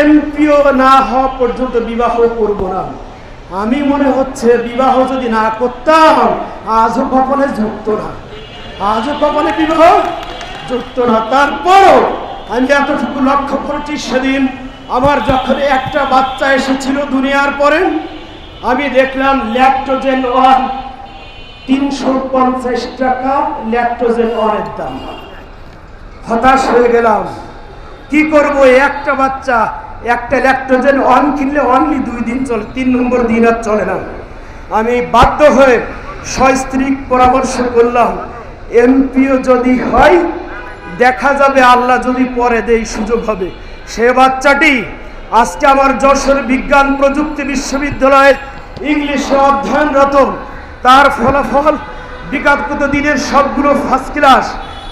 MPO না হওয়া পর্যন্ত বিবাহ করব না। আমি মনে হচ্ছে বিবাহ যদি না করতাম, আজও কপালে যুক্ত না। আজও কপালে বিবাহ যুক্ত না। তারপরও আমি এতটুকু লক্ষ্য করেছি সেদিন আমার যখন একটা বাচ্চা এসেছিল দুনিয়ার পরে, আমি দেখলাম ল্যাক্টোজেন ওয়ান তিনশো পঞ্চাশ টাকা ল্যাক্টোজেন ওয়ানের দাম। হতাশ হয়ে গেলাম। কি করব? একটা বাচ্চা, একটা ল্যাকটোজেন অন কিনলে অনলি দুই দিন চলে, তিন নম্বর দিন আর চলে না। আমি বাধ্য হয়ে সস্ত্রীক পরামর্শ করলাম, এমপিও যদি হয়, দেখা যাবে আল্লাহ যদি পরে দেই সুযোগ হবে। সে বাচ্চাটি আজকে আমার যশোর বিজ্ঞান প্রযুক্তি বিশ্ববিদ্যালয়ে ইংলিশে অধ্যয়নরত। তার ফলাফল বিগত দিনের সবগুলো ফার্স্ট ক্লাস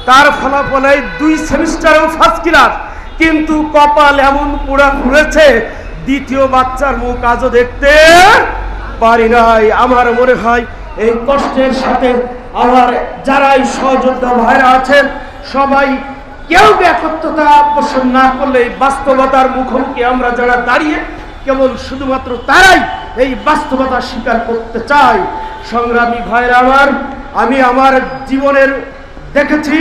তার ফলাফলে দুই সেমিস্টারেও ফার্স্ট ক্লাস কিন্তু কপাল এমন পোড়া ঘুরেছে, দ্বিতীয় বাচ্চার মুখ আজও দেখতে পারি নাই। আমার মনে হয় এই কষ্টের সাথে আমার যারাই সহযোদ্ধা ভাইরা আছেন, সবাই কেউ একত্রতা পোষণ না করলে এই বাস্তবতার মুখোমুখি আমরা যারা দাঁড়িয়ে কেবল শুধুমাত্র তারাই এই বাস্তবতা স্বীকার করতে চাই। সংগ্রামী ভাইরা আমার, আমি আমার জীবনের দেখেছি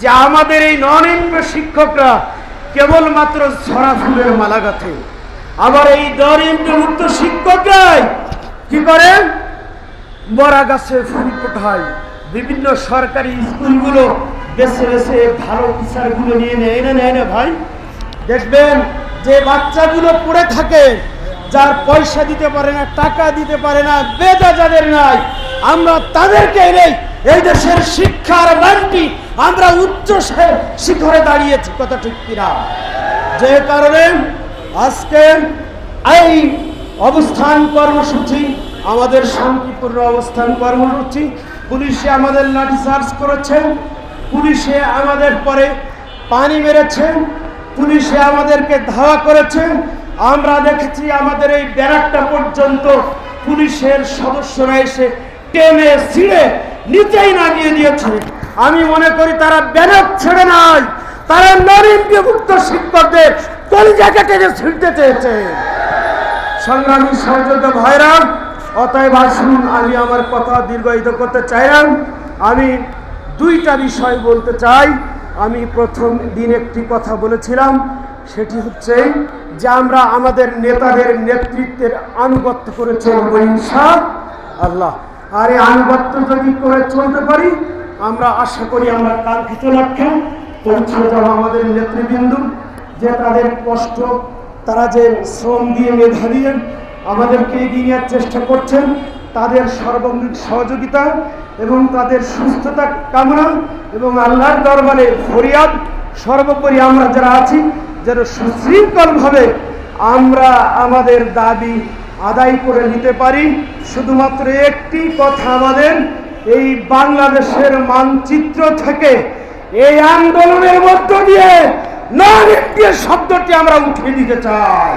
যে আমাদের এই নন শিক্ষকরা কেবলমাত্র ছড়া ফুলের মালা গাথে। আবার এই নন মুক্ত শিক্ষকরাই কি করেন মরা গাছে ফুল ফোটায়। বিভিন্ন সরকারি স্কুলগুলো বেছে বেছে ভালো টিচারগুলো নিয়ে নেয়। না নেয় না ভাই? দেখবেন যে বাচ্চাগুলো পড়ে থাকে, যার পয়সা দিতে পারে না, টাকা দিতে পারে না, বেদা যাদের নাই, আমরা তাদেরকে নেই এই দেশের শিক্ষার মানটি আমরা উচ্চ শিখরে দাঁড়িয়েছি, কথা ঠিক কিনা? যে কারণে আজকে এই অবস্থান কর্মসূচি, আমাদের শান্তিপূর্ণ অবস্থান কর্মসূচি, পুলিশে আমাদের লাঠিচার্জ করেছে, পুলিশে আমাদের পরে পানি মেরেছে, পুলিশে আমাদেরকে ধাওয়া করেছে। আমরা দেখেছি আমাদের এই ব্যারাকটা পর্যন্ত পুলিশের সদস্যরা এসে টেনে ছিঁড়ে নিচেই নামিয়ে দিয়েছে। আমি মনে করি তারা ব্যারাক ছেড়ে নাই। তারা নরিমবিভুক্ত শিক্ষকদের কলিজা টেনে ছিঁড়তে চেয়েছে। সংগ্রামী সহযোদ্ধা ভাইরা, অতএব আসুন, আমি আমার কথা দীর্ঘায়িত করতে চাইলাম আমি দুইটা বিষয় বলতে চাই। আমি প্রথম দিন একটি কথা বলেছিলাম, সেটি হচ্ছে যে আমরা আমাদের নেতাদের নেতৃত্বের আনুগত্য করে চলবো ইনশা আল্লাহ। আর এই আনুগত্য যদি করে চলতে পারি, আমরা আশা করি আমরা কাঙ্ক্ষিত লক্ষ্যে পৌঁছে যাব আমাদের নেতৃবৃন্দ, যে তাদের কষ্ট, তারা যে শ্রম দিয়ে মেধা দিয়ে আমাদেরকে এগিয়ে নেওয়ার চেষ্টা করছেন, তাদের সর্বাঙ্গীন সহযোগিতা এবং তাদের সুস্থতা কামনা এবং আল্লাহর দরবারে ফরিয়াদ, সর্বোপরি আমরা যারা আছি, যেন সুশৃঙ্খলভাবে আমরা আমাদের দাবি আদায় করে নিতে পারি। শুধুমাত্র একটি কথা আমাদের, এই বাংলাদেশের মানচিত্র থেকে এই আন্দোলনের মধ্য দিয়ে ইন্ডিয়া শব্দটি আমরা উঠিয়ে দিতে চাই।